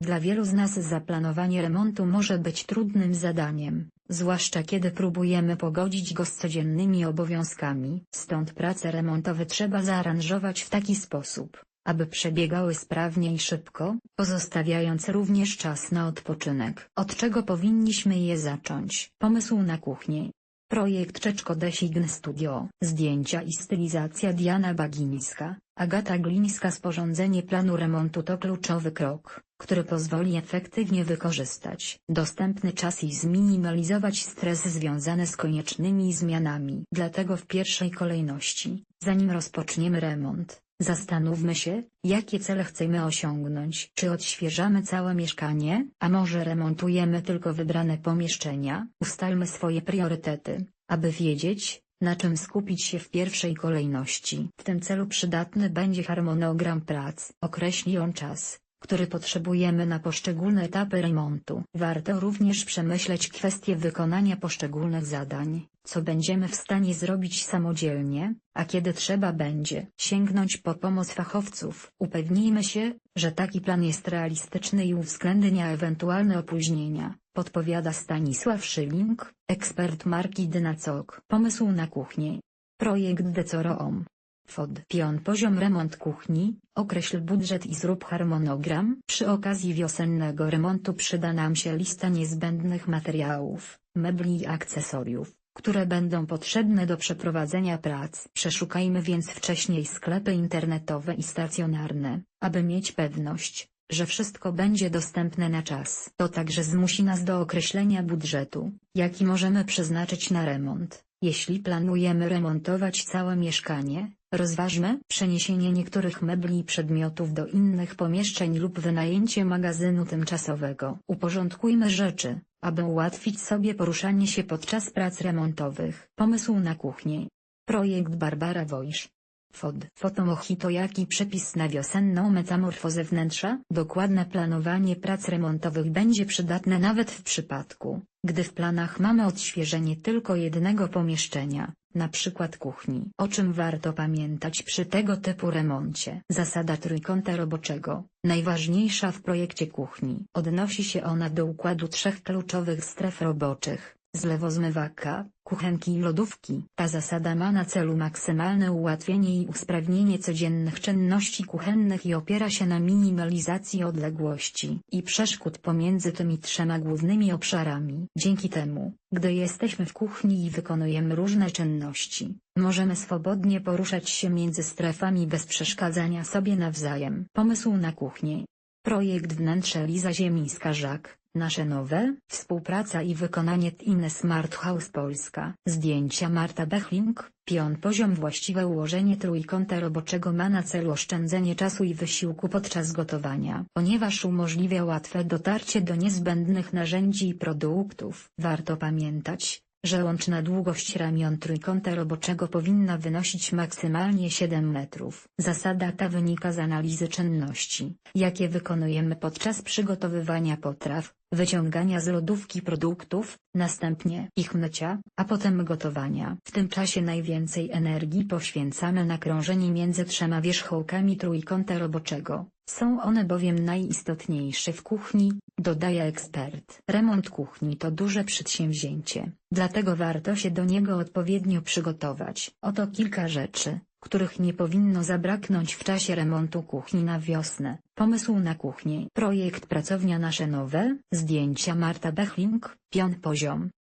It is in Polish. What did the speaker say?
Dla wielu z nas zaplanowanie remontu może być trudnym zadaniem, zwłaszcza kiedy próbujemy pogodzić go z codziennymi obowiązkami. Stąd prace remontowe trzeba zaaranżować w taki sposób, aby przebiegały sprawnie i szybko, pozostawiając również czas na odpoczynek. Od czego powinniśmy je zacząć? Pomysł na kuchnię. Projekt Czeczko Design Studio. Zdjęcia i stylizacja Diana Bagińska, Agata Glińska Sporządzenie planu remontu to kluczowy krok, który pozwoli efektywnie wykorzystać dostępny czas i zminimalizować stres związany z koniecznymi zmianami. Dlatego w pierwszej kolejności, zanim rozpoczniemy remont, Zastanówmy się, jakie cele chcemy osiągnąć. Czy odświeżamy całe mieszkanie, a może remontujemy tylko wybrane pomieszczenia? Ustalmy swoje priorytety, aby wiedzieć, na czym skupić się w pierwszej kolejności. W tym celu przydatny będzie harmonogram prac. Określi on czas, który potrzebujemy na poszczególne etapy remontu. Warto również przemyśleć kwestie wykonania poszczególnych zadań, co będziemy w stanie zrobić samodzielnie, a kiedy trzeba będzie sięgnąć po pomoc fachowców. Upewnijmy się, że taki plan jest realistyczny i uwzględnia ewentualne opóźnienia, podpowiada Stanisław Szyling, ekspert marki Dynacok. Pomysł na kuchnię. Projekt Decoroom. FOD. Pion poziom remont kuchni, określ budżet i zrób harmonogram. Przy okazji wiosennego remontu przyda nam się lista niezbędnych materiałów, mebli i akcesoriów, które będą potrzebne do przeprowadzenia prac. Przeszukajmy więc wcześniej sklepy internetowe i stacjonarne, aby mieć pewność, że wszystko będzie dostępne na czas. To także zmusi nas do określenia budżetu, jaki możemy przeznaczyć na remont. Jeśli planujemy remontować całe mieszkanie, rozważmy przeniesienie niektórych mebli i przedmiotów do innych pomieszczeń lub wynajęcie magazynu tymczasowego. Uporządkujmy rzeczy, aby ułatwić sobie poruszanie się podczas prac remontowych. Pomysł na kuchnię. Projekt Barbara Wojsz. FOD. Fotomojito jaki przepis na wiosenną metamorfozę wnętrza? Dokładne planowanie prac remontowych będzie przydatne nawet w przypadku, gdy w planach mamy odświeżenie tylko jednego pomieszczenia, na przykład kuchni. O czym warto pamiętać przy tego typu remoncie? Zasada trójkąta roboczego, najważniejsza w projekcie kuchni. Odnosi się ona do układu trzech kluczowych stref roboczych, zlewozmywaka, kuchenki i lodówki. Ta zasada ma na celu maksymalne ułatwienie i usprawnienie codziennych czynności kuchennych i opiera się na minimalizacji odległości i przeszkód pomiędzy tymi trzema głównymi obszarami. Dzięki temu, gdy jesteśmy w kuchni i wykonujemy różne czynności, możemy swobodnie poruszać się między strefami bez przeszkadzania sobie nawzajem. Pomysł na kuchnię. Projekt wnętrze Liza Ziemińska-Żak. Nasze nowe, współpraca i wykonanie TINE Smart House Polska. Zdjęcia Marta Bechling, pion poziom właściwe ułożenie trójkąta roboczego ma na celu oszczędzenie czasu i wysiłku podczas gotowania. Ponieważ umożliwia łatwe dotarcie do niezbędnych narzędzi i produktów. Warto pamiętać, że łączna długość ramion trójkąta roboczego powinna wynosić maksymalnie 7 metrów. Zasada ta wynika z analizy czynności, jakie wykonujemy podczas przygotowywania potraw, wyciągania z lodówki produktów, następnie ich mycia, a potem gotowania. W tym czasie najwięcej energii poświęcamy na krążenie między trzema wierzchołkami trójkąta roboczego. Są one bowiem najistotniejsze w kuchni, dodaje ekspert. Remont kuchni to duże przedsięwzięcie, dlatego warto się do niego odpowiednio przygotować. Oto kilka rzeczy, których nie powinno zabraknąć w czasie remontu kuchni na wiosnę. Pomysł na kuchnię. Projekt Pracownia Nasze Nowe. Zdjęcia Marta Bechling. Pion poziom.